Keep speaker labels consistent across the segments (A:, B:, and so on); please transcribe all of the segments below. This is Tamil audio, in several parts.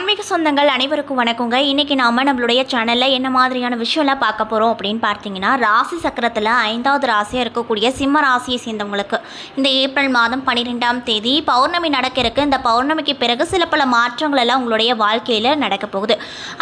A: ஆன்மீக சொந்தங்கள் அனைவருக்கும் வணக்கங்க. இன்றைக்கி நாம் நம்மளுடைய சேனலில் என்ன மாதிரியான விஷயம்லாம் பார்க்க போகிறோம் அப்படின்னு பார்த்தீங்கன்னா ராசி சக்கரத்தில் ஐந்தாவது ராசியாக இருக்கக்கூடிய சிம்ம ராசியை சேர்ந்தவங்களுக்கு இந்த ஏப்ரல் மாதம் பன்னிரெண்டாம் தேதி பௌர்ணமி நடக்க இருக்கு. இந்த பௌர்ணமிக்கு பிறகு சில பல மாற்றங்கள் எல்லாம் உங்களுடைய வாழ்க்கையில் நடக்க போகுது.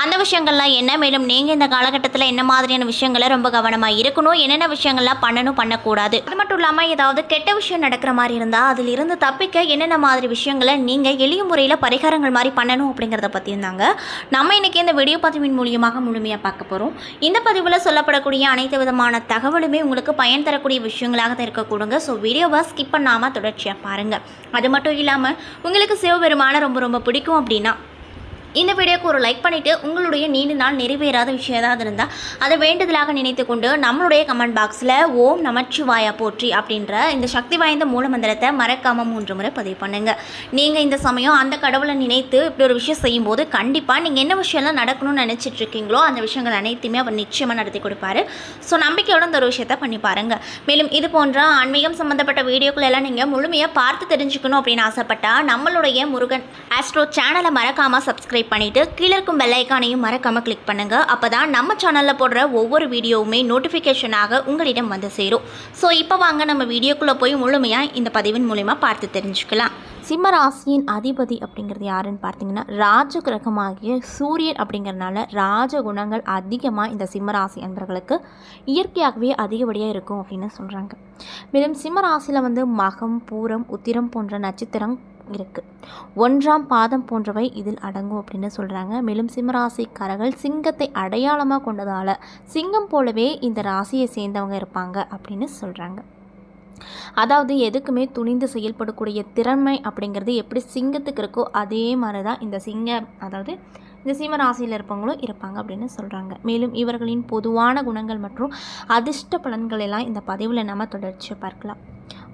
A: அந்த விஷயங்கள்லாம் என்ன? மேலும் நீங்கள் இந்த காலகட்டத்தில் என்ன மாதிரியான விஷயங்களை ரொம்ப கவனமாக இருக்கணும்? என்னென்ன விஷயங்கள்லாம் பண்ணணும்? பண்ணக்கூடாது. அது மட்டும் இல்லாமல் ஏதாவது கெட்ட விஷயம் நடக்கிற மாதிரி இருந்தால் அதில் இருந்து தப்பிக்க என்னென்ன மாதிரி விஷயங்களை நீங்கள் எளிய முறையில் பரிகாரங்கள் மாதிரி பண்ணணும் அப்படிங்கிறத பற்றியும் தாங்க நம்ம இன்றைக்கி இந்த வீடியோ பதிவின் மூலியமாக முழுமையாக பார்க்க போகிறோம் இந்த பதிவில் சொல்லப்படக்கூடிய அனைத்து விதமான தகவலுமே உங்களுக்கு பயன் தரக்கூடிய விஷயங்களாக தான் இருக்கக்கூடுங்க ஸோ வீடியோவை ஸ்கிப் பண்ணாமல் தொடர்ச்சியாக பாருங்கள் அது மட்டும் இல்லாமல் உங்களுக்கு சிவபெருமான ரொம்ப ரொம்ப பிடிக்கும் அப்படின்னா இந்த வீடியோக்கு ஒரு லைக் பண்ணிவிட்டு உங்களுடைய நீண்ட நாள் நிறைவேறாத விஷயம் ஏதாவது இருந்தால் அதை வேண்டுதலாக நினைத்து கொண்டு நம்மளுடைய கமெண்ட் பாக்ஸில் ஓம் நமச்சிவாயா போற்றி அப்படின்ற இந்த சக்தி வாய்ந்த மூலமந்திரத்தை மறக்காமல் மூன்று முறை பதிவு பண்ணுங்கள் நீங்கள் இந்த சமயம் அந்த கடவுளை நினைத்து இப்படி ஒரு விஷயம் செய்யும்போது கண்டிப்பாக நீங்கள் என்ன விஷயம்லாம் நடக்கணும்னு நினச்சிட்டு இருக்கீங்களோ அந்த விஷயங்கள் அனைத்துமே அவர் நிச்சயமாக நடத்தி கொடுப்பாரு. ஸோ நம்பிக்கையோட இந்த ஒரு விஷயத்த பண்ணி பாருங்கள் மேலும் இது போன்ற ஆன்மீகம் சம்மந்தப்பட்ட வீடியோக்கள் எல்லாம் நீங்கள் முழுமையாக பார்த்து தெரிஞ்சுக்கணும் அப்படின்னு ஆசைப்பட்டால் நம்மளுடைய முருகன் ஆஸ்ட்ரோ சேனலை மறக்காமல் சப்ஸ்கிரைப் பண்ணிவிட்டு கீழே இருக்கும் பெல்லைக்கானையும் மறக்காமல் கிளிக் பண்ணுங்கள் அப்போ தான் நம்ம சேனலில் போடுற ஒவ்வொரு வீடியோவுமே நோட்டிஃபிகேஷனாக உங்களிடம் வந்து சேரும். ஸோ இப்போ வாங்க நம்ம வீடியோக்குள்ளே போய் முழுமையாக இந்த பதிவின் மூலிமா பார்த்து தெரிஞ்சுக்கலாம். சிம்ம ராசியின் அதிபதி அப்படிங்கிறது யாருன்னு பார்த்தீங்கன்னா ராஜ கிரகமாகிய சூரியன் அப்படிங்கிறதுனால ராஜ குணங்கள் அதிகமாக இந்த சிம்ம ராசி அன்பர்களுக்கு இயற்கையாகவே அதிகப்படியாக இருக்கும் அப்படின்னு சொல்கிறாங்க மேலும் சிம்ம ராசியில் வந்து மகம் பூரம் உத்திரம் போன்ற நட்சத்திரம் இருக்குது ஒன்றாம் பாதம் போன்றவை இதில் அடங்கும் அப்படின்னு சொல்கிறாங்க மேலும் சிம்மராசிக்காரர்கள் சிங்கத்தை அடையாளமாக கொண்டதால் சிங்கம் போலவே இந்த ராசியை சேர்ந்தவங்க இருப்பாங்க அப்படின்னு சொல்கிறாங்க அதாவது எதுக்குமே துணிந்து செயல்படக்கூடிய திறமை அப்படிங்கிறது எப்படி சிங்கத்துக்கு இருக்கோ அதே மாதிரி தான் இந்த சிங்க அதாவது இந்த சிம்ம ராசியில் இருப்பவங்களும் இருப்பாங்க அப்படின்னு சொல்கிறாங்க மேலும் இவர்களின் பொதுவான குணங்கள் மற்றும் அதிர்ஷ்ட பலன்கள் எல்லாம் இந்த பதிவில் நம்ம தொடர்ச்சியை பார்க்கலாம்.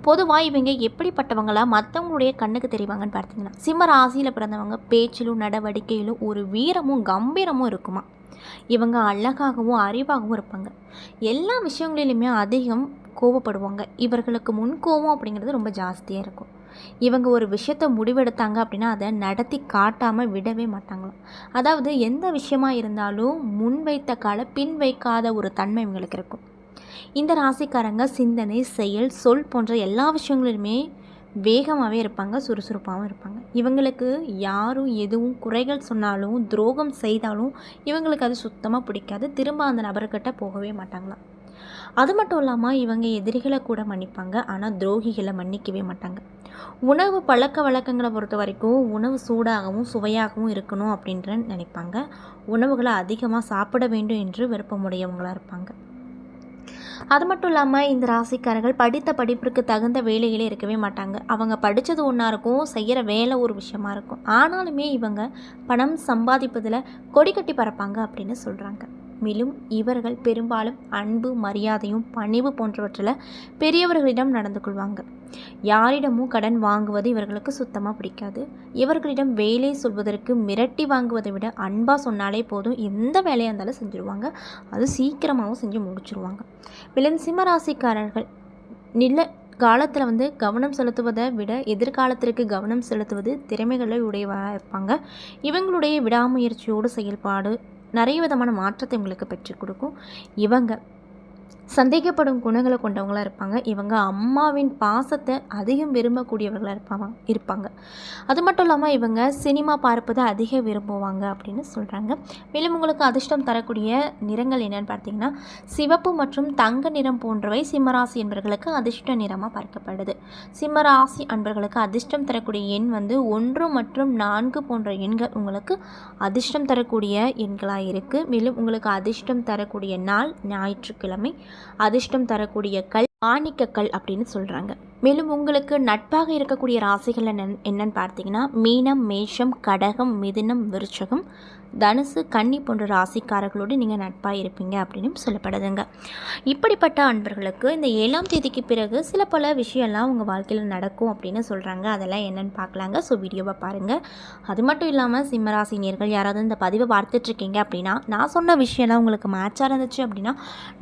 A: பொதுவாக இவங்க எப்படிப்பட்டவங்களா மற்றவங்களுடைய கண்ணுக்கு தெரிவாங்கன்னு பார்த்தீங்கன்னா சிம்ம ராசியில் பிறந்தவங்க பேச்சிலும் நடவடிக்கையிலும் ஒரு வீரமும் கம்பீரமும் இருக்குமா? இவங்க அழகாகவும் அறிவாகவும் இருப்பாங்க. எல்லா விஷயங்களிலுமே அதிகம் கோவப்படுவாங்க. இவர்களுக்கு முன் கோபம் அப்படிங்கிறது ரொம்ப ஜாஸ்தியாக இருக்கும். இவங்க ஒரு விஷயத்தை முடிவெடுத்தாங்க அப்படின்னா அதை நடத்தி காட்டாமல் விடவே மாட்டாங்களாம். அதாவது எந்த விஷயமா இருந்தாலும் முன் வைத்த கால பின் வைக்காத ஒரு தன்மை இவங்களுக்கு இருக்கும். இந்த ராசிக்காரங்க சிந்தனை செயல் சொல் போன்ற எல்லா விஷயங்களிலுமே வேகமாகவே இருப்பாங்க சுறுசுறுப்பாகவும் இருப்பாங்க. இவங்களுக்கு யாரும் எதுவும் குறைகள் சொன்னாலும் துரோகம் செய்தாலும் இவங்களுக்கு அது சுத்தமாக பிடிக்காது. திரும்ப அந்த நபர்கிட்ட போகவே மாட்டாங்களாம். அது மட்டும் இல்லாமல் இவங்க எதிரிகளை கூட மன்னிப்பாங்க ஆனால் துரோகிகளை மன்னிக்கவே மாட்டாங்க. உணவு பழக்க வழக்கங்களை பொறுத்த வரைக்கும் உணவு சூடாகவும் சுவையாகவும் இருக்கணும் அப்படின்ற நினைப்பாங்க. உணவுகளை அதிகமாக சாப்பிட வேண்டும் என்று விருப்பமுடையவங்களாக இருப்பாங்க. அது மட்டும் இல்லாமல் இந்த ராசிக்காரர்கள் படித்த படிப்பிற்கு தகுந்த வேலைகளே இருக்கவே மாட்டாங்க. அவங்க படித்தது ஒன்றா இருக்கும் செய்கிற வேலை ஒரு விஷயமா இருக்கும். ஆனாலுமே இவங்க பணம் சம்பாதிப்பதில் கொடி கட்டி பறப்பாங்க அப்படின்னு சொல்கிறாங்க மேலும் இவர்கள் பெரும்பாலும் அன்பு மரியாதையும் பணிவு போன்றவற்றில் பெரியவர்களிடம் நடந்து கொள்வாங்க. யாரிடமும் கடன் வாங்குவது இவர்களுக்கு சுத்தமாக பிடிக்காது. இவர்களிடம் வேலை சொல்வதற்கு மிரட்டி வாங்குவதை விட அன்பாக சொன்னாலே போதும். எந்த வேலையாக இருந்தாலும் செஞ்சுருவாங்க. அது சீக்கிரமாகவும் செஞ்சு முடிச்சுருவாங்க. மேலும் சிம்மராசிக்காரர்கள் நில காலத்தில் வந்து கவனம் செலுத்துவதை விட எதிர்காலத்திற்கு கவனம் செலுத்துவது திறமைகளை உடையவராக இருப்பாங்க. இவங்களுடைய விடாமுயற்சியோடு செயல்பாடு நிறைய விதமான மாற்றத்தை உங்களுக்கு பெற்றுக் கொடுக்கும். இவங்க சந்தேகப்படும் குணங்களை கொண்டவங்களாக இருப்பாங்க. இவங்க அம்மாவின் பாசத்தை அதிகம் விரும்பக்கூடியவர்களாக இருப்பாங்க இருப்பாங்க. அது மட்டும் இல்லாமல் இவங்க சினிமா பார்ப்பதை அதிக விரும்புவாங்க அப்படின்னு சொல்கிறாங்க மேலும் உங்களுக்கு அதிர்ஷ்டம் தரக்கூடிய நிறங்கள் என்னென்னு பார்த்தீங்கன்னா சிவப்பு மற்றும் தங்க நிறம் போன்றவை சிம்மராசி என்பவர்களுக்கு அதிர்ஷ்ட நிறமாக பார்க்கப்படுது. சிம்மராசி அன்பர்களுக்கு அதிர்ஷ்டம் தரக்கூடிய எண் வந்து ஒன்று மற்றும் நான்கு போன்ற எண்கள் உங்களுக்கு அதிர்ஷ்டம் தரக்கூடிய எண்களாக இருக்குது மேலும் உங்களுக்கு அதிர்ஷ்டம் தரக்கூடிய நாள் ஞாயிற்றுக்கிழமை. அதிர்ஷ்டம் தரக்கூடிய கல் மாணிக்கக்கல் அப்படின்னு சொல்கிறாங்க மேலும் உங்களுக்கு நட்பாக இருக்கக்கூடிய ராசிகள் என்ன என்னன்னு பார்த்தீங்கன்னா மீனம் மேஷம் கடகம் மிதுனம் விருச்சகம் தனுசு கன்னி போன்ற ராசிக்காரர்களோடு நீங்கள் நட்பாக இருப்பீங்க அப்படின்னு சொல்லப்படுதுங்க. இப்படிப்பட்ட அன்பர்களுக்கு இந்த ஏழாம் தேதிக்கு பிறகு சில பல விஷயம்லாம் உங்கள் வாழ்க்கையில் நடக்கும் அப்படின்னு சொல்கிறாங்க அதெல்லாம் என்னென்னு பார்க்கலாங்க. ஸோ வீடியோவை பாருங்கள் அது மட்டும் இல்லாமல் சிம்மராசினியர்கள் யாராவது இந்த பதிவை பார்த்துட்ருக்கீங்க அப்படின்னா நான் சொன்ன விஷயம்லாம் உங்களுக்கு மேட்சாக இருந்துச்சு அப்படின்னா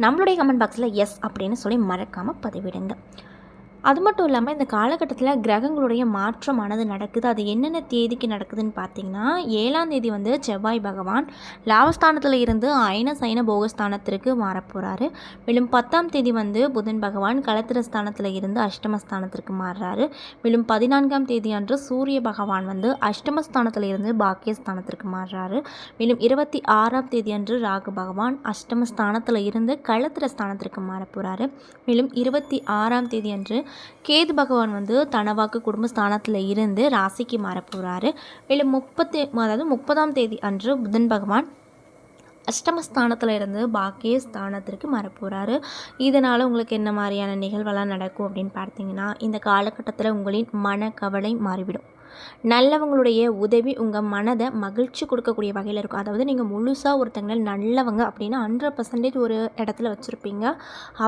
A: நம்மளுடைய கமெண்ட் பாக்ஸில் எஸ் அப்படின்னு சொல்லி மறக்காமல் பதிவிடுங்க. அது மட்டும் இல்லாமல் இந்த காலகட்டத்தில் கிரகங்களுடைய மாற்றமானது நடக்குது. அது என்னென்ன தேதிக்கு நடக்குதுன்னு பார்த்தீங்கன்னா ஏழாம் தேதி வந்து செவ்வாய் பகவான் லாபஸ்தானத்தில் இருந்து அயன சைன போகஸ்தானத்திற்கு மாறப்போகிறாரு மேலும் பத்தாம் தேதி வந்து புதன் பகவான் களத்திர ஸ்தானத்தில் இருந்து அஷ்டமஸ்தானத்திற்கு மாறுறாரு. மேலும் பதினான்காம் தேதி அன்று சூரிய பகவான் வந்து அஷ்டமஸ்தானத்தில் இருந்து பாக்கியஸ்தானத்திற்கு மாறுறாரு. மேலும் இருபத்தி ஆறாம் தேதி அன்று ராகு பகவான் அஷ்டமஸ்தானத்தில் இருந்து களத்திர ஸ்தானத்திற்கு மாறப்போகிறாரு மேலும் இருபத்தி ஆறாம் தேதி அன்று கேது பகவான் வந்து தனவாக்கு குடும்பஸ்தானத்தில் இருந்து ராசிக்கு மாறப்போகிறாரு மேலும் முப்பத்தி அதாவது முப்பதாம் தேதி அன்று புதன் பகவான் அஷ்டமஸ்தானத்தில் இருந்து பாக்கிய ஸ்தானத்திற்கு மறப்போகிறாரு இதனால் உங்களுக்கு என்ன மாதிரியான நிகழ்வெல்லாம் நடக்கும் அப்படின்னு பார்த்தீங்கன்னா இந்த காலகட்டத்தில் உங்களின் மனக்கவலை மாறிவிடும். நல்லவங்களுடைய உதவி உங்கள் மனதை மகிழ்ச்சி கொடுக்கக்கூடிய வகையில் இருக்கும். அதாவது நீங்கள் முழுசாக ஒருத்தங்க நல்லவங்க அப்படின்னா ஹண்ட்ரட் பர்சன்டேஜ் ஒரு இடத்துல வச்சுருப்பீங்க.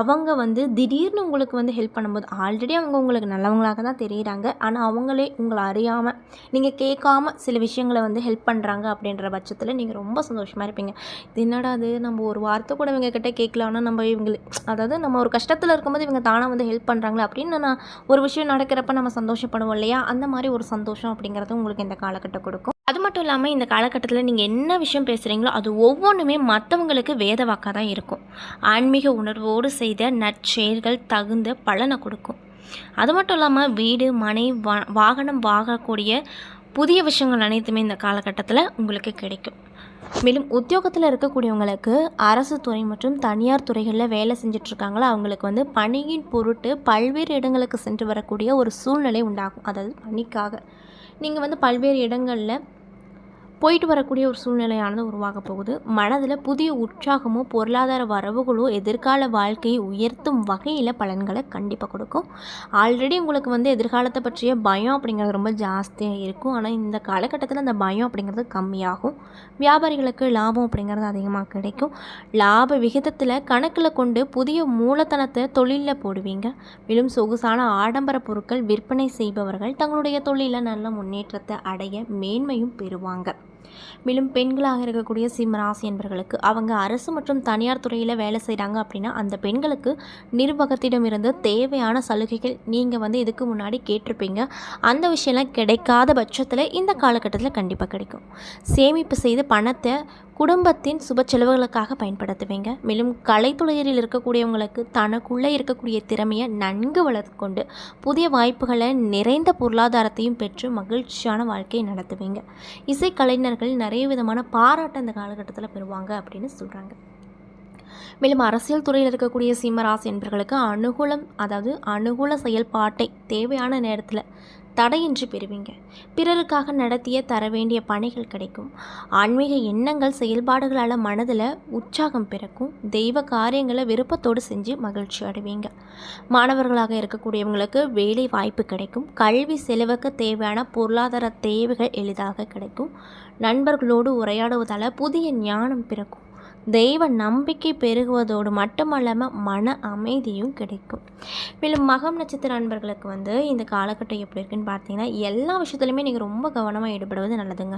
A: அவங்க வந்து திடீர்னு உங்களுக்கு வந்து ஹெல்ப் பண்ணும்போது ஆல்ரெடி அவங்க உங்களுக்கு நல்லவங்களாக தான் தெரியுறாங்க. ஆனால் அவங்களே உங்களை அறியாமல் நீங்கள் கேட்காம சில விஷயங்களை வந்து ஹெல்ப் பண்ணுறாங்க அப்படின்ற பட்சத்தில் நீங்கள் ரொம்ப சந்தோஷமாக இருப்பீங்க. இது என்னடா அது நம்ம ஒரு வார்த்தை கூட இவங்க கிட்ட கேட்கலாம்னா நம்ம இவங்களுக்கு அதாவது நம்ம ஒரு கஷ்டத்தில் இருக்கும்போது இவங்க தானாக வந்து ஹெல்ப் பண்ணுறாங்களே அப்படின்னு நான் ஒரு விஷயம் நடக்கிறப்ப நம்ம சந்தோஷப்படுவோம் இல்லையா? அந்த மாதிரி ஒரு சந்தோஷம் அப்படிங்கிறது உங்களுக்கு இந்த காலகட்டம் கொடுக்கும். அது மட்டும் இல்லாமல் இந்த காலகட்டத்தில் நீங்கள் என்ன விஷயம் பேசுகிறீங்களோ அது ஒவ்வொன்றுமே மற்றவங்களுக்கு வேத வாக்காக தான் இருக்கும். ஆன்மீக உணர்வோடு செய்த நற்செயல்கள் தகுந்த பலனை கொடுக்கும். அது மட்டும் இல்லாமல் வீடு மனை வா வாகனம் வாங்கக்கூடிய புதிய விஷயங்கள் அனைத்துமே இந்த காலகட்டத்தில் உங்களுக்கு கிடைக்கும். மேலும் உத்தியோகத்தில் இருக்கக்கூடியவங்களுக்கு அரசு துறை மற்றும் தனியார் துறைகளில் வேலை செஞ்சிட்ருக்காங்களோ அவங்களுக்கு வந்து பணியின் பொருட்டு பல்வேறு இடங்களுக்கு சென்று வரக்கூடிய ஒரு சூழ்நிலை உண்டாகும். அதாவது பணிக்காக. நீங்கள் வந்து பல்வேறு இடங்களில் போயிட்டு வரக்கூடிய ஒரு சூழ்நிலையானது உருவாக போகுது. மனதில் புதிய உற்சாகமோ பொருளாதார வரவுகளோ எதிர்கால வாழ்க்கையை உயர்த்தும் வகையில் பலன்களை கண்டிப்பாக கொடுக்கும். ஆல்ரெடி உங்களுக்கு வந்து எதிர்காலத்தை பற்றிய பயம் அப்படிங்கிறது ரொம்ப ஜாஸ்தியாக இருக்கும். ஆனால் இந்த காலகட்டத்தில் அந்த பயம் அப்படிங்கிறது கம்மியாகும். வியாபாரிகளுக்கு லாபம் அப்படிங்கிறது அதிகமாக கிடைக்கும். லாப விகிதத்தில் கணக்கில் கொண்டு புதிய மூலதனத்தை தொழிலில் போடுவீங்க. மேலும் சொகுசான ஆடம்பர பொருட்கள் விற்பனை செய்பவர்கள் தங்களுடைய தொழிலில் நல்ல முன்னேற்றத்தை அடைய மேன்மையும் பெறுவாங்க. மேலும் பெண்களாக இருக்கக்கூடிய சிம்ம என்பர்களுக்கு என்பவர்களுக்கு அவங்க அரசு மற்றும் தனியார் துறையில் வேலை செய்கிறாங்க அப்படின்னா அந்த பெண்களுக்கு நிர்வாகத்திடமிருந்து தேவையான சலுகைகள் நீங்கள் வந்து இதுக்கு முன்னாடி கேட்டிருப்பீங்க. அந்த விஷயம்லாம் கிடைக்காத பட்சத்தில் இந்த காலகட்டத்தில் கண்டிப்பாக கிடைக்கும். சேமிப்பு செய்து பணத்தை குடும்பத்தின் சுப செலவுகளுக்காக பயன்படுத்துவீங்க. மேலும் கலைத்துறையில் இருக்கக்கூடியவங்களுக்கு தனக்குள்ளே இருக்கக்கூடிய திறமையை நன்கு வளர்த்து கொண்டு புதிய வாய்ப்புகளை நிறைந்த பொருளாதாரத்தையும் பெற்று மகிழ்ச்சியான வாழ்க்கையை நடத்துவீங்க. இசைக்கலைஞர்கள் நிறைய விதமான பாராட்டு இந்த காலகட்டத்தில் பெறுவாங்க அப்படின்னு சொல்கிறாங்க மேலும் அரசியல் துறையில் இருக்கக்கூடிய சிம்மராசி என்பவர்களுக்கு அனுகூலம் அதாவது அனுகூல செயல்பாட்டை தேவையான நேரத்தில் தடையின்றி பெறுவீங்க பிறருக்காக நடத்திய தர வேண்டிய பணிகள் கிடைக்கும். ஆன்மீக எண்ணங்கள் செயல்பாடுகளால் மனதில் உற்சாகம் பிறக்கும். தெய்வ காரியங்களை விருப்பத்தோடு செஞ்சு மகிழ்ச்சி அடைவீங்க. மாணவர்களாக இருக்கக்கூடியவங்களுக்கு வேலை வாய்ப்பு கிடைக்கும். கல்வி செலவுக்கு தேவையான பொருளாதார தேவைகள் எளிதாக கிடைக்கும். நண்பர்களோடு உரையாடுவதால் புதிய ஞானம் பிறக்கும். தெய்வ நம்பிக்கை பெருகுவதோடு மட்டுமல்லாமல் மன அமைதியும் கிடைக்கும். மேலும் மகம் நட்சத்திர நண்பர்களுக்கு வந்து இந்த காலகட்டம் எப்படி இருக்குன்னு பார்த்தீங்கன்னா எல்லா விஷயத்துலையுமே நீங்கள் ரொம்ப கவனமாக ஈடுபடுவது நல்லதுங்க.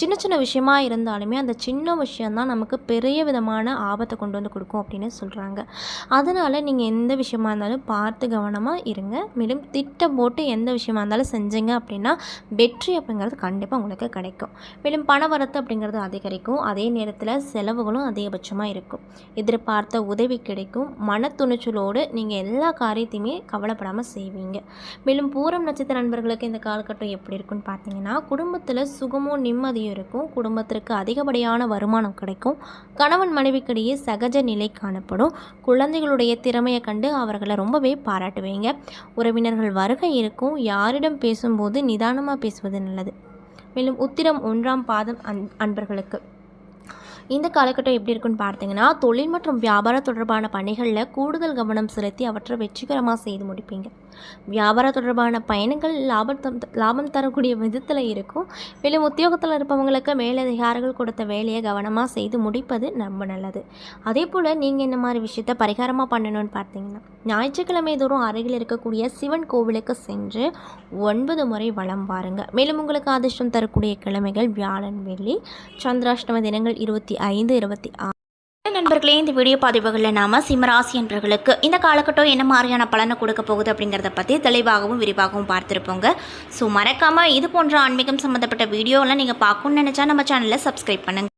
A: சின்ன சின்ன விஷயமா இருந்தாலுமே அந்த சின்ன விஷயந்தான் நமக்கு பெரிய விதமான ஆபத்தை கொண்டு வந்து கொடுக்கும் அப்படின்னு சொல்கிறாங்க அதனால் நீங்கள் எந்த விஷயமா இருந்தாலும் பார்த்து கவனமாக இருங்க. மேலும் திட்டம் போட்டு எந்த விஷயமா இருந்தாலும் செஞ்சீங்க அப்படின்னா வெற்றி அப்படிங்கிறது கண்டிப்பாக உங்களுக்கு கிடைக்கும். மேலும் பண வரத்து அப்படிங்கிறது அதிகரிக்கும். அதே நேரத்தில் செலவுகளும் அதே அதிகபட்சமாக இருக்கும். எதிர்பார்த்த உதவி கிடைக்கும். மன துணிச்சலோடு நீங்கள் எல்லா காரியத்தையுமே கவலைப்படாமல் செய்வீங்க. மேலும் பூரம் நட்சத்திர நண்பர்களுக்கு இந்த காலகட்டம் எப்படி இருக்குன்னு பார்த்தீங்கன்னா குடும்பத்தில் சுகமும் நிம்மதியும் இருக்கும். குடும்பத்திற்கு அதிகப்படியான வருமானம் கிடைக்கும். கணவன் மனைவிக்கிடையே சகஜ நிலை காணப்படும். குழந்தைகளுடைய திறமையை கண்டு அவர்களை ரொம்பவே பாராட்டுவீங்க. உறவினர்கள் வருகை இருக்கும். யாரிடம் பேசும்போது நிதானமாக பேசுவது நல்லது. மேலும் உத்திரம் ஒன்றாம் பாதம் அன் அன்பர்களுக்கு. இந்த காலகட்டம் எப்படி இருக்குன்னு பார்த்தீங்கன்னா தொழில் மற்றும் வியாபாரம் தொடர்பான பணிகளில் கூடுதல் கவனம் செலுத்தி அவற்றை வெற்றிகரமாக செய்து முடிப்பீங்க. வியாபாரம் தொடர்பான பயணங்கள் லாபம் லாபம் தரக்கூடிய விதத்தில் இருக்கும். மேலும் உத்தியோகத்தில் இருப்பவங்களுக்கு மேலதிகாரிகள் கொடுத்த வேலையை கவனமாக செய்து முடிப்பது ரொம்ப நல்லது. அதே போல் நீங்கள் இந்த மாதிரி விஷயத்த பரிகாரமாக பண்ணணும்னு பார்த்தீங்கன்னா ஞாயிற்றுக்கிழமை தோறும் அருகில் இருக்கக்கூடிய சிவன் கோவிலுக்கு சென்று ஒன்பது முறை வளம் வாருங்க. மேலும் உங்களுக்கு அதிர்ஷ்டம் தரக்கூடிய கிழமைகள் வியாழன் வெள்ளி சந்திராஷ்டம தினங்கள் இருபத்தி ஐந்து இருபத்தி ஆறு நண்பர்களே இந்த வீடியோ பதிவுகளில் நாம சிம்மராசி என்பர்களுக்கு இந்த காலகட்டம் என்ன மாதிரியான பலனை கொடுக்க போகுது அப்படிங்கிறத பற்றி தெளிவாகவும் விரிவாகவும் பார்த்துருப்போங்க. ஸோ மறக்காமல் இது போன்ற ஆன்மீகம் சம்மந்தப்பட்ட வீடியோலாம் நீங்கள் பார்க்கணும்னு நினச்சா நம்ம சேனலை சப்ஸ்கிரைப் பண்ணுங்க.